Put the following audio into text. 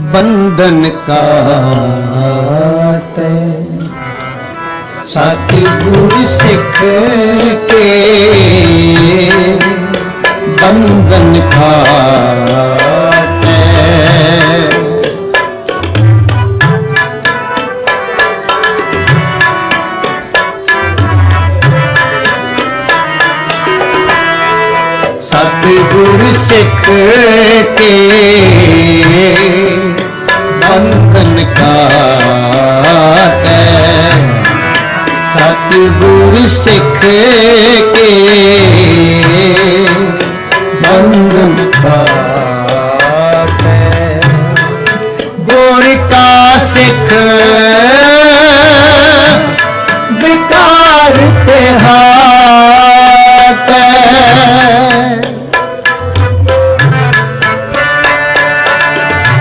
ਬੰਧਨ ਕਾਟੇ। ਸਤਿਗੁਰ ਸਿੱਖ ਕੇ ਬੰਧਨ ਕਾਟੇ। ਸਤਿਗੁਰ ਸਿੱਖ ਕੇ ਕਾਟੈ ਸਤਿਗੁਰ ਸਿੱਖ ਕੇ ਬੰਧਨ ਗੁਰ ਸਿੱਖ ਵਿਕਾਰ